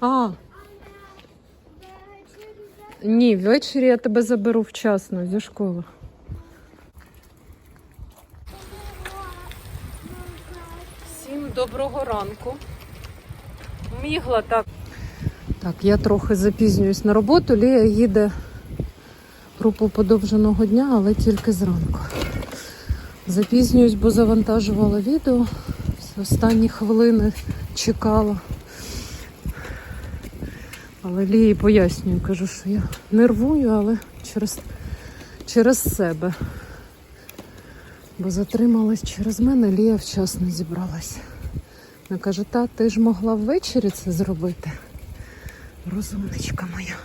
А. Ні, ввечері я тебе заберу вчасно зі школи. Всім доброго ранку. Мігла так. Так, я трохи запізнююсь на роботу. Лія їде групу подовженого дня, але тільки зранку. Запізнююсь, бо завантажувала відео. Останні хвилини чекала. Але Лії пояснюю, кажу, що я нервую, але через, через себе. Бо затрималась через мене, Лія вчасно зібралася. Вона каже, та ти ж могла ввечері це зробити. Розумничка моя.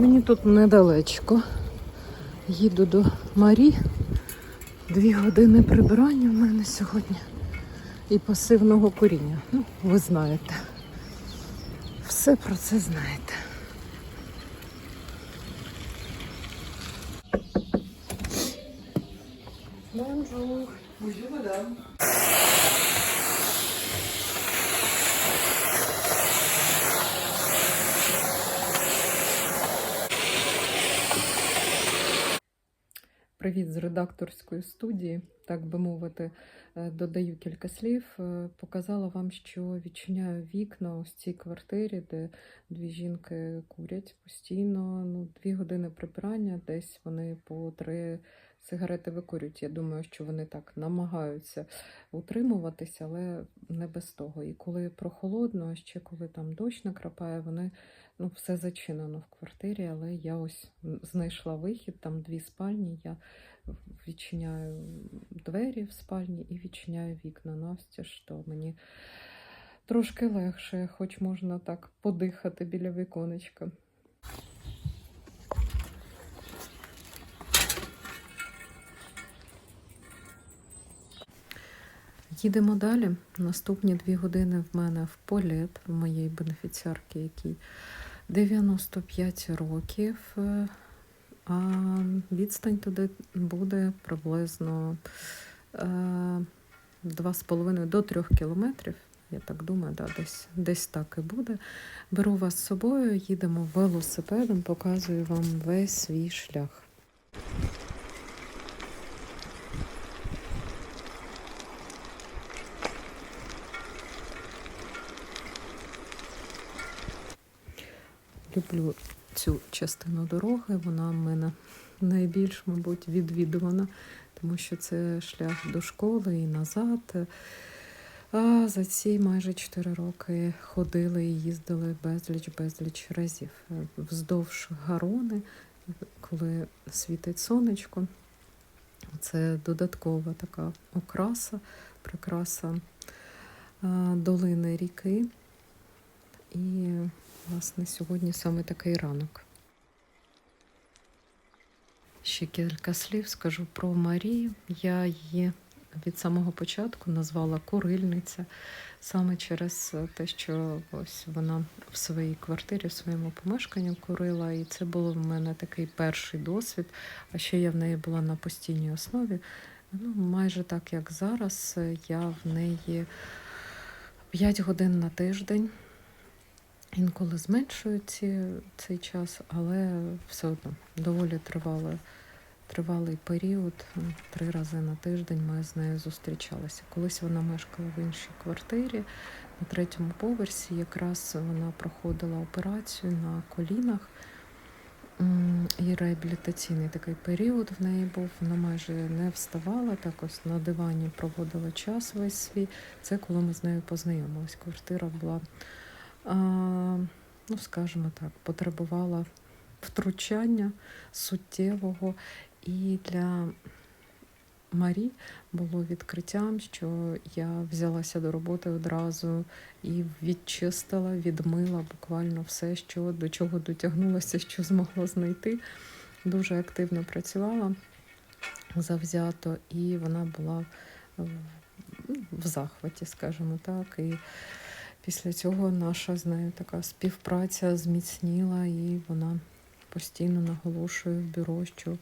Мені тут недалечко. Їду до Марі. Дві години прибирання в мене сьогодні. І пасивного коріння. Ну, ви знаєте. Все про це знаєте. Бонжур. Bonjour madame. Привіт з редакторської студії, так би мовити, Е, додаю кілька слів. Е, Показала вам, що відчиняю вікна ось цій квартирі, де дві жінки курять постійно. Ну, дві години прибирання, десь вони по три сигарети викурюють. Я думаю, що вони так намагаються утримуватися, але не без того. І коли прохолодно, а ще коли там дощ накрапає, вони ну, все зачинено в квартирі, але я ось знайшла вихід, там дві спальні. Я відчиняю двері в спальні і відчиняю вікна навстіж, то мені трошки легше, хоч можна так подихати біля віконечка. Їдемо далі. Наступні дві години в мене в політ, в моєї бенефіціарки, якій 95 років. Е, А відстань туди буде приблизно е, 2,5 до 3 кілометрів. Я так думаю, да, десь, десь так і буде. Беру вас з собою, їдемо велосипедом, показую вам весь свій шлях. Люблю цю частину дороги. Вона в мене найбільш, мабуть, відвідувана, тому що це шлях до школи і назад. А за ці майже 4 роки ходили і їздили безліч-безліч разів вздовж гарони, коли світить сонечко. Це додаткова така окраса, прикраса долини ріки. І Власне, сьогодні саме такий ранок. Ще кілька слів скажу про Марію. Я її від самого початку назвала курильниця, саме через те, що ось вона в своїй квартирі, в своєму помешканні курила, і це було в мене такий перший досвід. А ще я в неї була на постійній основі. Ну, майже так, як зараз, я в неї 5 годин на тиждень. Інколи зменшую ці, цей час, але все одно доволі тривалий, тривалий період. Три рази на тиждень ми з нею зустрічалися. Колись вона мешкала в іншій квартирі на третьому поверсі. Якраз вона проходила операцію на колінах. І реабілітаційний такий період в неї був. Вона майже не вставала, так ось на дивані проводила час весь свій. Це коли ми з нею познайомились. Квартира була ну, скажімо так, потребувала втручання суттєвого. І для Марі було відкриттям, що я взялася до роботи одразу і відчистила, відмила буквально все, що до чого дотягнулася, що змогла знайти. Дуже активно працювала завзято, і вона була в- в захваті, скажімо так. І після цього наша з нею така співпраця зміцніла, і вона постійно наголошує в бюро, що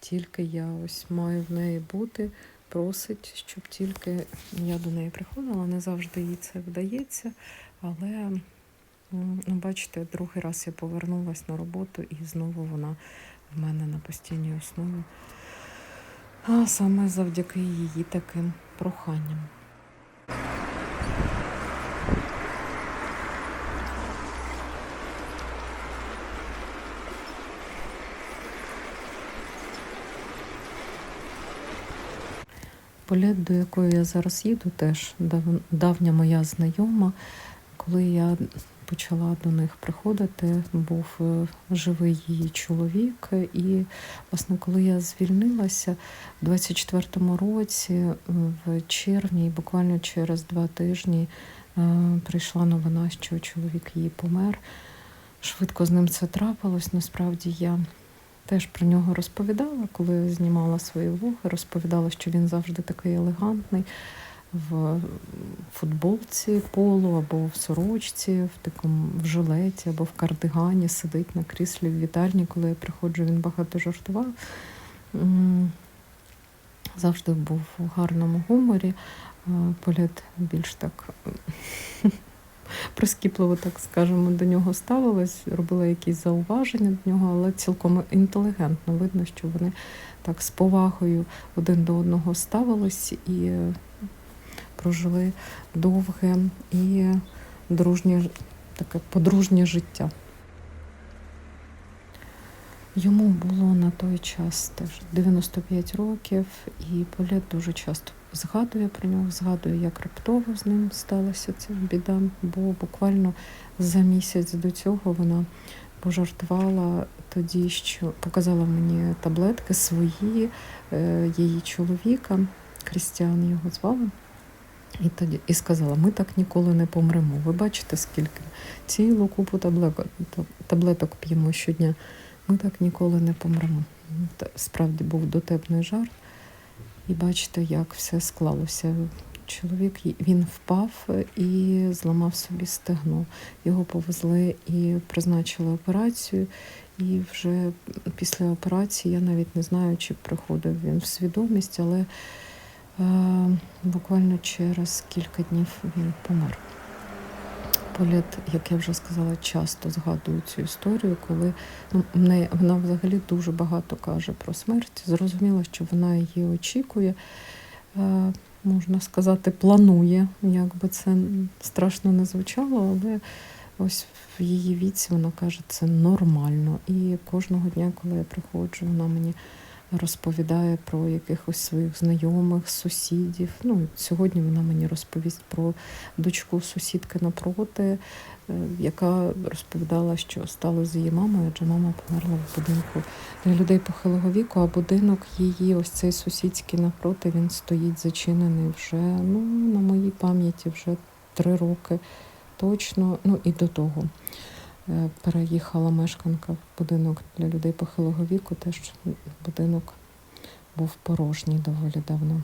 тільки я ось маю в неї бути, просить, щоб тільки я до неї приходила. Не завжди їй це вдається, але ну, бачите, другий раз я повернулася на роботу, і знову вона в мене на постійній основі. А саме завдяки її таким проханням. Полет, до якої я зараз їду, теж давня моя знайома. Коли я почала до них приходити, був е, живий її чоловік. І, власне, коли я звільнилася в 24-му році, е, в червні, буквально через два тижні, е, прийшла новина, що чоловік її помер. Швидко з ним це трапилось. Насправді я теж про нього розповідала, коли знімала свої влоги, розповідала, що він завжди такий елегантний в футболці полу або в сорочці, в такому в жилеті або в кардигані сидить на кріслі в вітальні. Коли я приходжу, він багато жартував. Завжди був у гарному гуморі. Е, Політ більш так прискіпливо, так скажемо, до нього ставилась, робила якісь зауваження до нього, але цілком інтелігентно. Видно, що вони так з повагою один до одного ставились і прожили довге і дружнє, таке подружнє життя. Йому було на той час теж 95 років, і Полет дуже часто згадує про нього, згадує, як раптово з ним сталася ця біда, бо буквально за місяць до цього вона пожартувала тоді, що показала мені таблетки свої, е, її чоловіка, Крістіан його звали. І тоді і сказала: ми так ніколи не помремо. Ви бачите, скільки цілу купу таблеток, таблеток п'ємо щодня. Ми так ніколи не помремо. Та- Справді був дотепний жарт. І бачите, як все склалося. Чоловік він впав і зламав собі стегно. Його повезли і призначили операцію. І вже після операції я навіть не знаю, чи приходив він в свідомість, але е, буквально через кілька днів він помер. Політ, як я вже сказала, часто згадую цю історію, коли ну, вона взагалі дуже багато каже про смерть. Зрозуміло, що вона її очікує, е, можна сказати, планує, як би це страшно не звучало, але ось в її віці вона каже, це нормально. І кожного дня, коли я приходжу, вона мені розповідає про якихось своїх знайомих, сусідів. Ну, сьогодні вона мені розповість про дочку сусідки напроти, е, яка розповідала, що стало з її мамою, адже мама померла в будинку для людей похилого віку, а будинок її, ось цей сусідський напроти, він стоїть зачинений вже ну, на моїй пам'яті вже три роки точно. Ну і до того. Е, Переїхала мешканка в будинок для людей похилого віку, теж будинок був порожній доволі давно.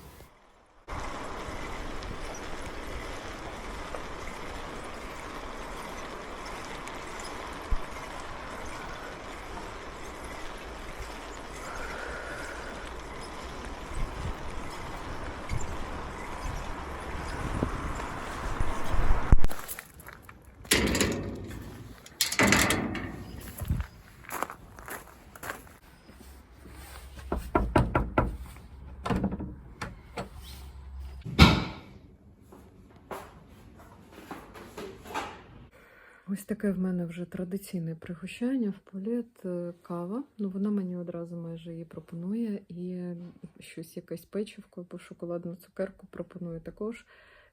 Таке в мене вже традиційне пригощання в політ е, кава. Ну вона мені одразу майже її пропонує. І щось якесь печивко або шоколадну цукерку пропонує також.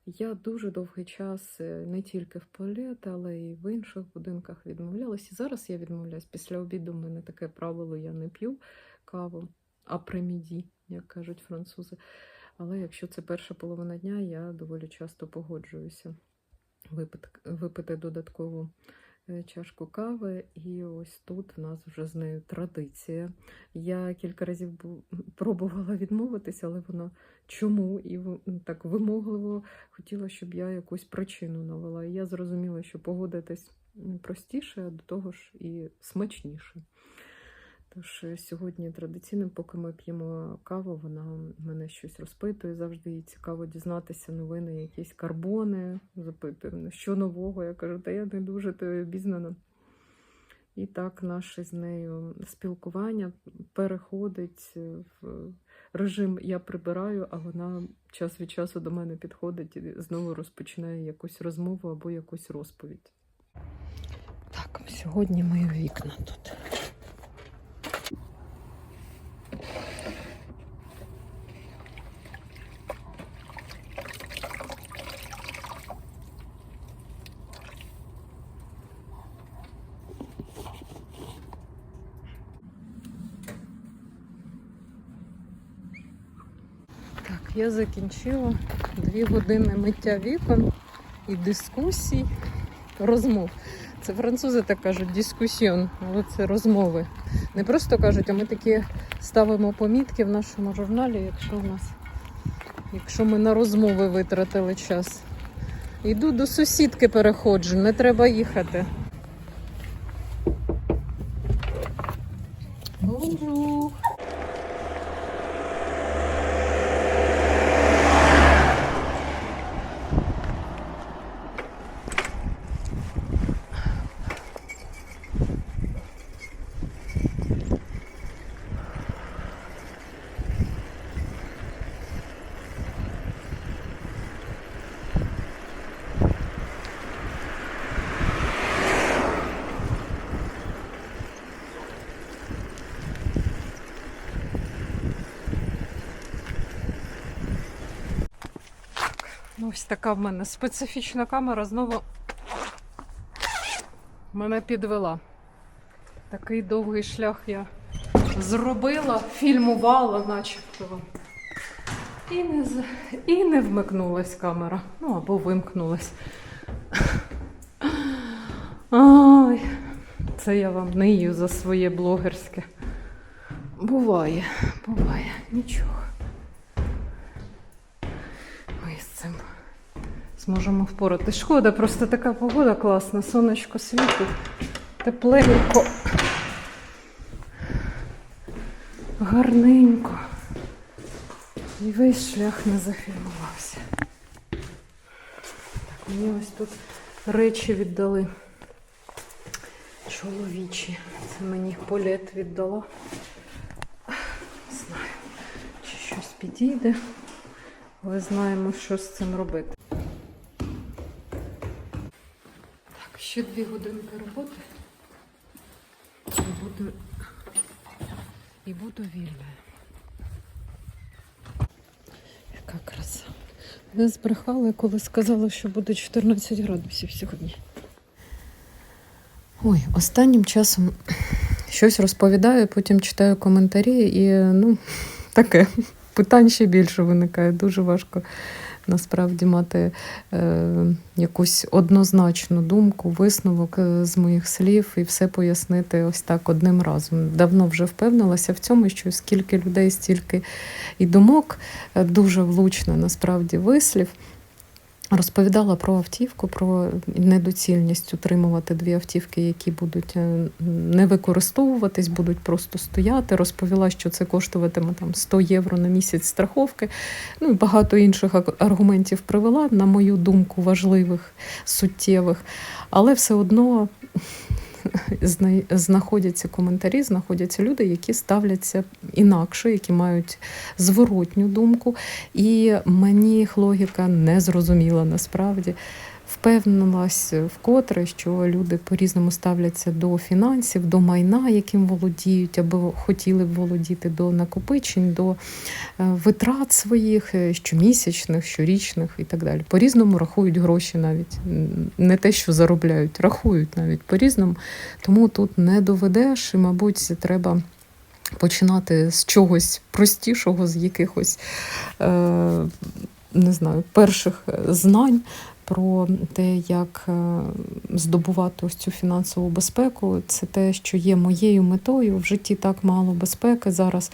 Я дуже довгий час е, не тільки в політ, але й в інших будинках відмовлялась. І зараз я відмовляюсь. Після обіду в мене таке правило: я не п'ю каву, а преміді, як кажуть французи. Але якщо це перша половина дня, я доволі часто погоджуюся випити, додаткову е, чашку кави, і ось тут в нас вже з нею традиція. Я кілька разів пробувала відмовитися, але вона чому і так вимогливо хотіла, щоб я якусь причину навела. І я зрозуміла, що погодитись простіше, а до того ж і смачніше. Тож е, сьогодні традиційно, поки ми п'ємо каву, вона мене щось розпитує. Завжди їй цікаво дізнатися новини, якісь карбони, запитує що нового. Я кажу, та я не дуже то обізнана. І так наше з нею спілкування переходить в режим я прибираю, а вона час від часу до мене підходить і знову розпочинає якусь розмову або якусь розповідь. Так, сьогодні мої вікна тут. Так, я закінчила дві години миття вікон і дискусій, розмов. Це французи так кажуть дискусіон, але це розмови. Не просто кажуть, а ми такі ставимо помітки в нашому журналі, якщо в нас, якщо ми на розмови витратили час. Йду до сусідки переходжу, не треба їхати. Ось така в мене специфічна камера знову мене підвела. Такий довгий шлях я зробила, фільмувала, начебто. І не, і не вмикнулась камера. Ну, або вимкнулась. Ай, це я вам нию за своє блогерське. Буває, буває, нічого. Ми з цим зможемо впоратись. Шкода, просто така погода класна, сонечко світить, тепленько, гарненько. І весь шлях не зафільмувався. Так, мені ось тут речі віддали чоловічі. Це мені полет віддала. Не знаю, чи щось підійде. Але знаємо, що з цим робити. Ще дві годинки роботи. І буду, і буду вільною. Яка краса. Не збрехали, коли сказала, що буде 14 градусів сьогодні. Ой, останнім часом щось розповідаю, потім читаю коментарі і ну, таке. Питань ще більше виникає. Дуже важко насправді мати е, якусь однозначну думку, висновок е, з моїх слів і все пояснити ось так одним разом. Давно вже впевнилася в цьому, що скільки людей, стільки і думок, Е, дуже влучно насправді вислів. Розповідала про автівку, про недоцільність утримувати дві автівки, які будуть е, не використовуватись, будуть просто стояти. Розповіла, що це коштуватиме там 100 євро на місяць страховки. Ну і багато інших аргументів привела, на мою думку, важливих, суттєвих. Але все одно знаходяться коментарі, знаходяться люди, які ставляться інакше, які мають зворотню думку. І мені їх логіка не зрозуміла насправді. Впевнилась вкотре, що люди по-різному ставляться до фінансів, до майна, яким володіють, або хотіли б володіти до накопичень, до е, витрат своїх е, щомісячних, щорічних і так далі. По-різному рахують гроші навіть не те, що заробляють, рахують навіть по-різному. Тому тут не доведеш, і, мабуть, треба починати з чогось простішого, з якихось. Е- не знаю, перших знань про те, як е, здобувати ось цю фінансову безпеку. Це те, що є моєю метою. В житті так мало безпеки зараз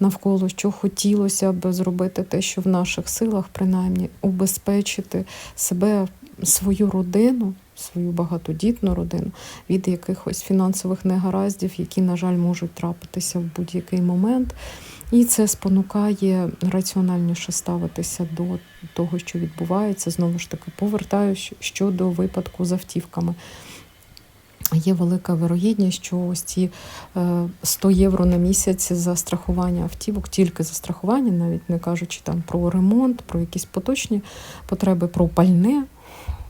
навколо, що хотілося б зробити те, що в наших силах, принаймні, убезпечити себе, свою родину, свою багатодітну родину від якихось фінансових негараздів, які, на жаль, можуть трапитися в будь-який момент. І це спонукає раціональніше ставитися до того, що відбувається. Знову ж таки, повертаюся щодо випадку з автівками. Є велика вирогідність, що ось ці е, 100 євро на місяць за страхування автівок, тільки за страхування, навіть не кажучи там про ремонт, про якісь поточні потреби, про пальне.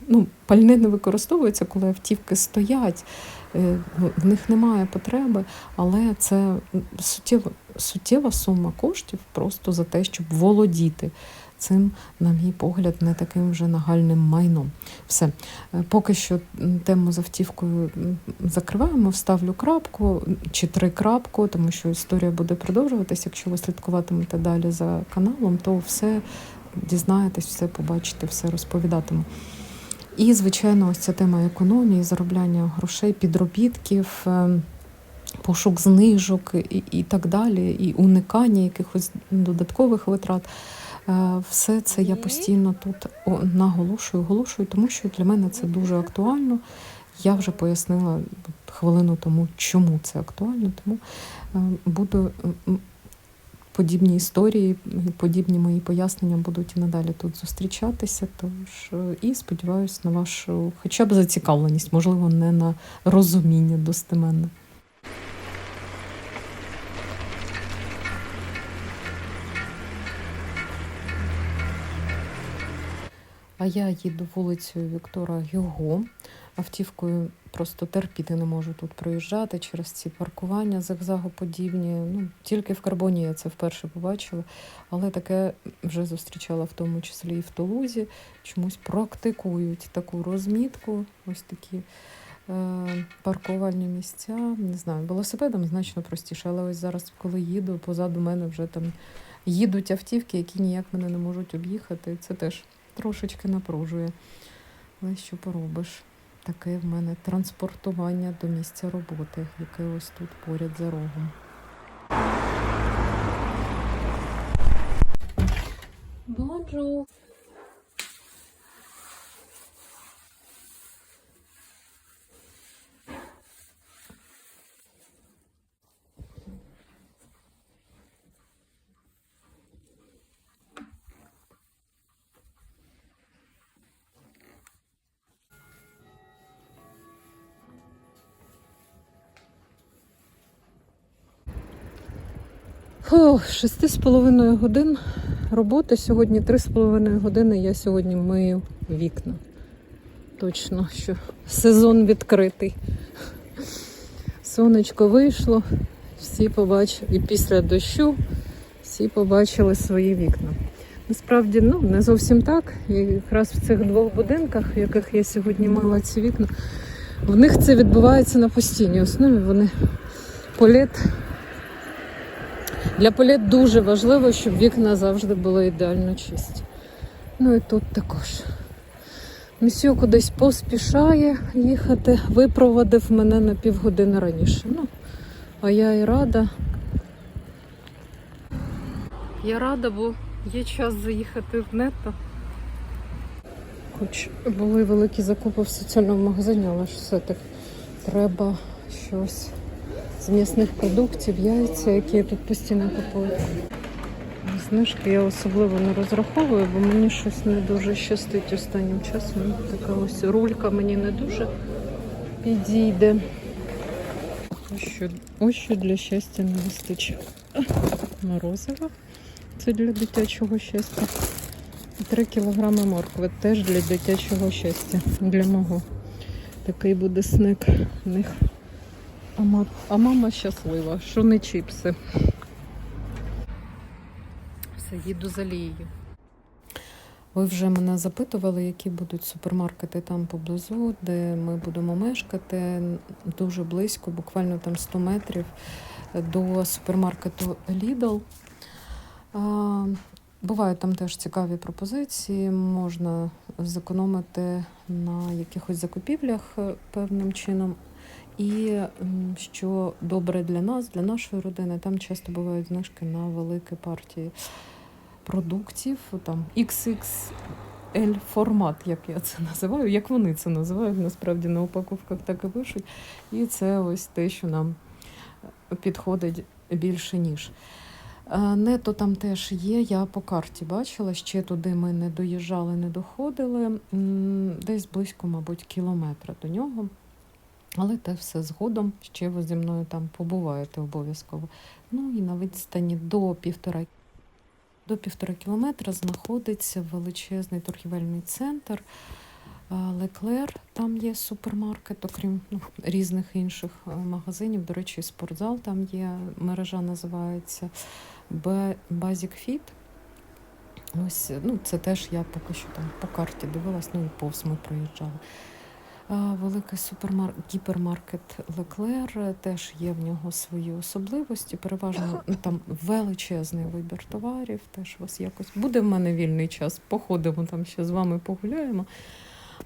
Ну, пальне не використовується, коли автівки стоять, е, в них немає потреби, але це суттєва, суттєва сума коштів просто за те, щоб володіти цим, на мій погляд, не таким вже нагальним майном. Все. Е, Поки що тему з автівкою закриваємо, вставлю крапку чи три крапку, тому що історія буде продовжуватися. Якщо ви слідкуватимете далі за каналом, то все дізнаєтесь, все побачите, все розповідатиму. І, звичайно, ось ця тема економії, заробляння грошей, підробітків, ем, пошук знижок і, і так далі, і уникання якихось додаткових витрат. Е, Все це я постійно тут наголошую, оголошую, тому що для мене це дуже актуально. Я вже пояснила хвилину тому, чому це актуально. Тому е, буду подібні історії, подібні мої пояснення будуть і надалі тут зустрічатися. Тож е, і сподіваюся на вашу хоча б зацікавленість, можливо, не на розуміння достеменне. А я їду вулицею Віктора Гюго. Автівкою просто терпіти не можу тут проїжджати через ці паркування зигзагоподібні. Ну, тільки в карбоні я це вперше побачила, але таке вже зустрічала в тому числі і в Тулузі. Чомусь практикують таку розмітку, ось такі е, паркувальні місця. Не знаю, велосипедом значно простіше, але ось зараз, коли їду, позаду мене вже там їдуть автівки, які ніяк мене не можуть об'їхати. Це теж трошечки напружує. Але що поробиш? Таке в мене транспортування до місця роботи, яке ось тут поряд за рогом. Бонжур! Шести з половиною годин роботи. Сьогодні три з половиною години я сьогодні мию вікна. Точно, що сезон відкритий. Сонечко вийшло, всі побачили, і після дощу всі побачили свої вікна. Насправді, ну, не зовсім так. І якраз в цих двох будинках, в яких я сьогодні мила ці вікна, в них це відбувається на постійній основі. Вони політ для політ дуже важливо, щоб вікна завжди були ідеально чисті. Ну і тут також. Місьо кудись поспішає їхати, випроводив мене на півгодини раніше. Ну, а я і рада. Я рада, бо є час заїхати в нето. Хоч були великі закупи в соціальному магазині, але ж все-таки треба щось з м'ясних продуктів, яйця, які я тут постійно купую. Знижки я особливо не розраховую, бо мені щось не дуже щастить останнім часом. Така ось рулька мені не дуже підійде. Ось що, ось що для щастя не вистачає. Морозиво. Це для дитячого щастя. 3 кілограми моркви теж для дитячого щастя. Для мого. Такий буде сник в них. А, ма- а мама щаслива, що не чіпси. Все, їду за лією. Ви вже мене запитували, які будуть супермаркети там поблизу, де ми будемо мешкати. Дуже близько, буквально там 100 метрів до супермаркету Lidl. Бувають там теж цікаві пропозиції, можна зекономити на якихось закупівлях е, певним чином. І що добре для нас, для нашої родини, там часто бувають знижки на великі партії продуктів, там XXL формат, як я це називаю, як вони це називають, насправді на упаковках так і пишуть. І це ось те, що нам підходить більше ніж. Нето там теж є. Я по карті бачила, ще туди ми не доїжджали, не доходили. Десь близько, мабуть, кілометра до нього. Але те все згодом ще ви зі мною там побуваєте обов'язково. Ну і на відстані до півтора, до півтора кілометра знаходиться величезний торгівельний центр. е, Леклер, там є супермаркет, окрім ну, різних інших е, магазинів. До речі, спортзал там є, мережа називається Basic Fit. Ось, ну, це теж я поки що там по карті дивилась, ну і повз ми проїжджали. Великий супермаркет, гіпермаркет Леклер е, теж є в нього свої особливості. Переважно ну, там величезний вибір товарів. Теж вас якось буде в мене вільний час. Походимо там ще з вами погуляємо.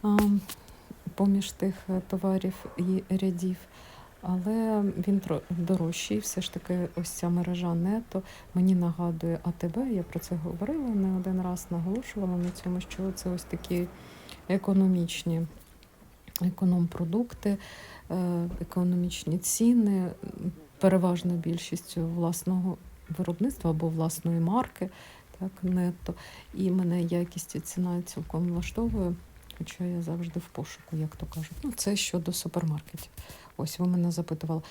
А, поміж тих е, товарів і рядів. Але він дорожчий, все ж таки, ось ця мережа нето мені нагадує АТБ. Я про це говорила не один раз, наголошувала на цьому, що це ось такі економічні економпродукти, е, економічні ціни, переважно більшістю власного виробництва або власної марки, так, нетто. І мене якість і ціна цілком влаштовує, хоча я завжди в пошуку, як то кажуть. Ну, це щодо супермаркетів. Ось ви мене запитували,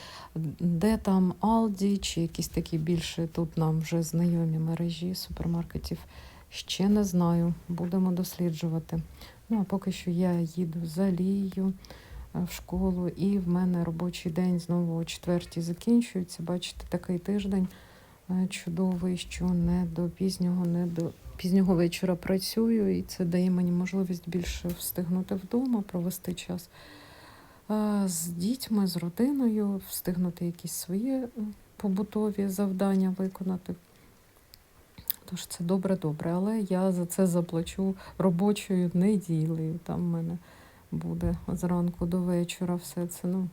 де там Aldi чи якісь такі більше тут нам вже знайомі мережі супермаркетів. Ще не знаю, будемо досліджувати. Ну, а поки що я їду за Лією е, в школу, і в мене робочий день знову о четвертій закінчується. Бачите, такий тиждень е, чудовий, що не до пізнього, не до пізнього вечора працюю, і це дає мені можливість більше встигнути вдома, провести час е, з дітьми, з родиною, встигнути якісь свої побутові завдання виконати. Тож це добре-добре, але я за це заплачу робочою неділею. Там в мене буде зранку до вечора все це. Ну,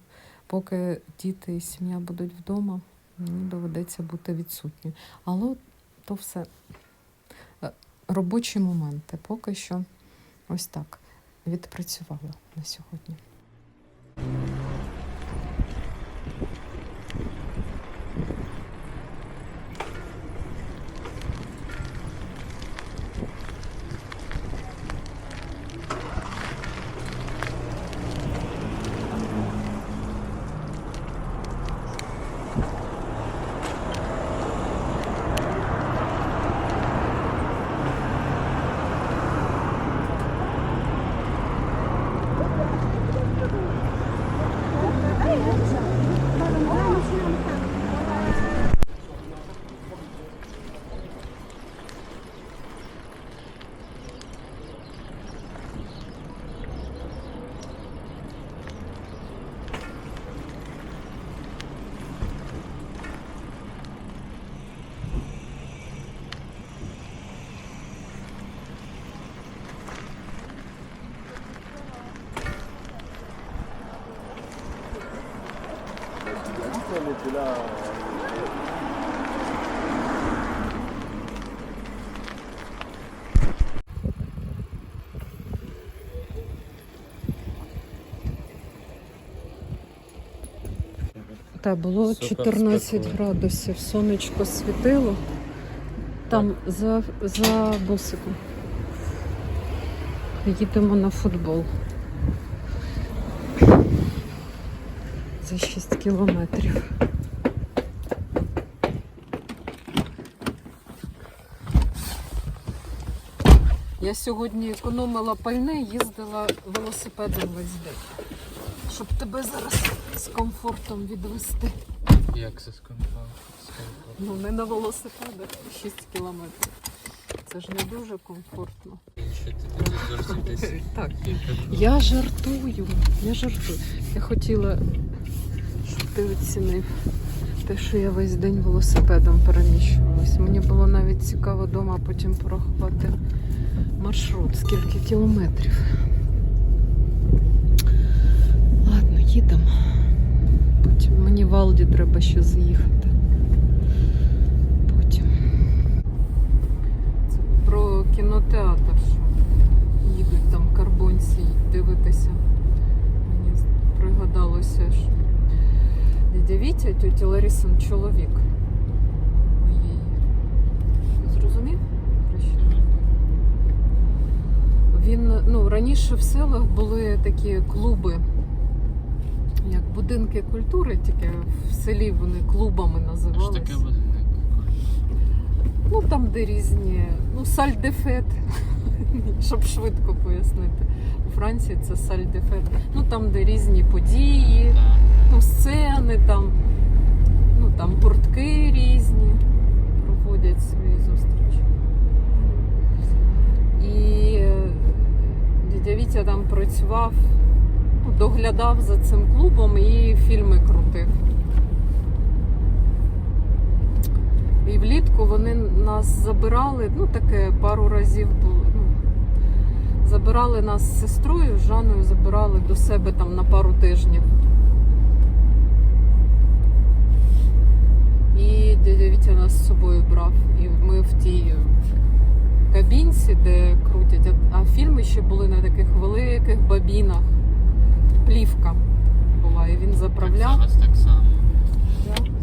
поки діти і сім'я будуть вдома, мені доведеться бути відсутньою. Але то все е, робочі моменти. Поки що ось так відпрацювала на сьогодні. Là. Та було Супер 14 градусів, сонечко світило. Там за, за бусиком. Їдемо на футбол. За 6 кілометрів. Я сьогодні економила пальне, їздила велосипедом весь день, щоб тебе зараз з комфортом відвести. Як це скомпав? Ну, не на велосипедах 6 кілометрів. Це ж не дуже комфортно. Так, я жартую, я жартую. Я хотіла, щоб ти оцінив те, що я весь день велосипедом переміщувалась. Мені було навіть цікаво вдома потім порахувати маршрут, скільки кілометрів. Ладно, їдемо. Потім мені в Алді треба ще заїхати. Потім. Це про кінотеатр, що їдуть там карбонці дивитися. Мені пригадалося, що дядя Вітя, тетя Ларисин чоловік. Моєї. Зрозумів? Про що? Він ну, раніше в селах були такі клуби, як будинки культури, тільки в селі вони клубами Що називалися. таке будинок? Ну там, де різні, ну, сальдефет, щоб швидко пояснити. У Франції це сальдефет. Ну там, де різні події, ну, сцени, там, ну там гуртки різні проводять свої зустрічі. І дядя Вітя там працював, доглядав за цим клубом і фільми крутив. І влітку вони нас забирали, ну таке пару разів було. Ну, забирали нас з сестрою, з Жаною забирали до себе там на пару тижнів. І дядя Вітя нас з собою брав. І ми в тій кабінці, де крутять, а фільми ще були на таких великих бабінах. Плівка була, і він заправляв. зараз так само.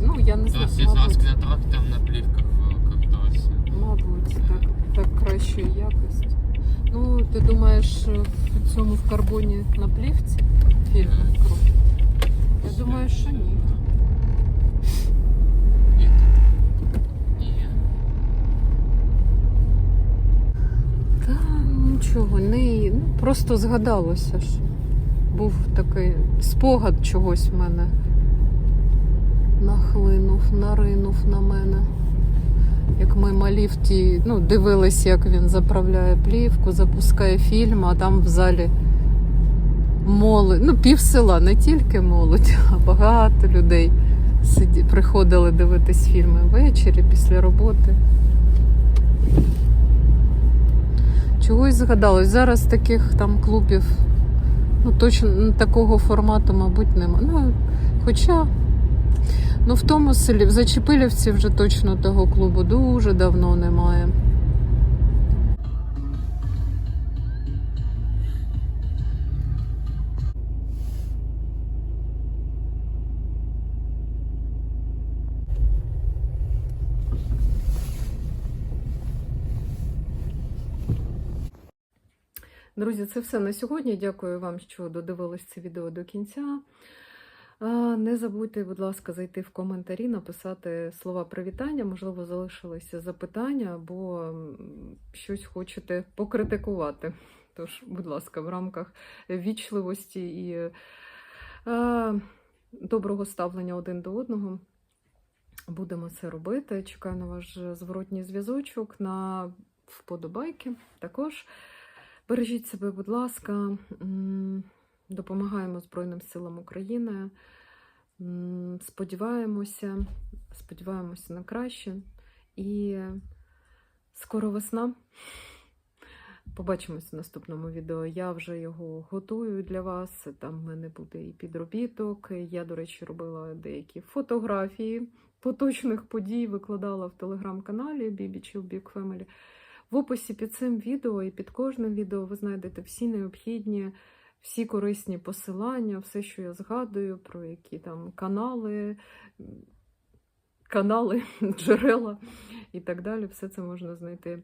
Ну, я не знаю, зараз мабуть. там на плівках в досі. Мабуть, так, так кращої якості. Ну, ти думаєш, в цьому в карбоні на плівці фільм крутий? Я думаю, що ні. Ні. Ні. Та нічого, не ну, просто згадалося ж. Був такий спогад чогось в мене. Нахлинув, наринув на мене. Як ми малі в ті, ну, дивились, як він заправляє плівку, запускає фільм, а там в залі молодь, ну, пів села, не тільки молодь, а багато людей приходили дивитись фільми ввечері після роботи. Чогось згадалось. Зараз таких там клубів, ну точно такого формату, мабуть, нема. Ну, хоча, ну в тому селі, в Зачепилівці вже точно того клубу дуже давно немає. Друзі, це все на сьогодні. Дякую вам, що додивились це відео до кінця. Не забудьте, будь ласка, зайти в коментарі, написати слова привітання, можливо, залишилися запитання або щось хочете покритикувати. Тож, будь ласка, в рамках вічливості і а, доброго ставлення один до одного будемо це робити. Чекаю на ваш зворотній зв'язочок, на вподобайки також. Бережіть себе, будь ласка, допомагаємо Збройним силам України. Сподіваємося, сподіваємося на краще. І скоро весна. Побачимось в наступному відео. Я вже його готую для вас. Там в мене буде і підробіток. Я, до речі, робила деякі фотографії поточних подій, викладала в телеграм-каналі Chill Big Family. В описі під цим відео і під кожним відео ви знайдете всі необхідні, всі корисні посилання, все, що я згадую, про які там канали, канали, джерела і так далі. Все це можна знайти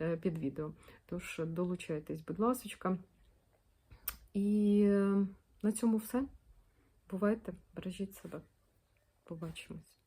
е, під відео. Тож долучайтесь, будь ласка. І е, на цьому все. Бувайте, бережіть себе. Побачимось.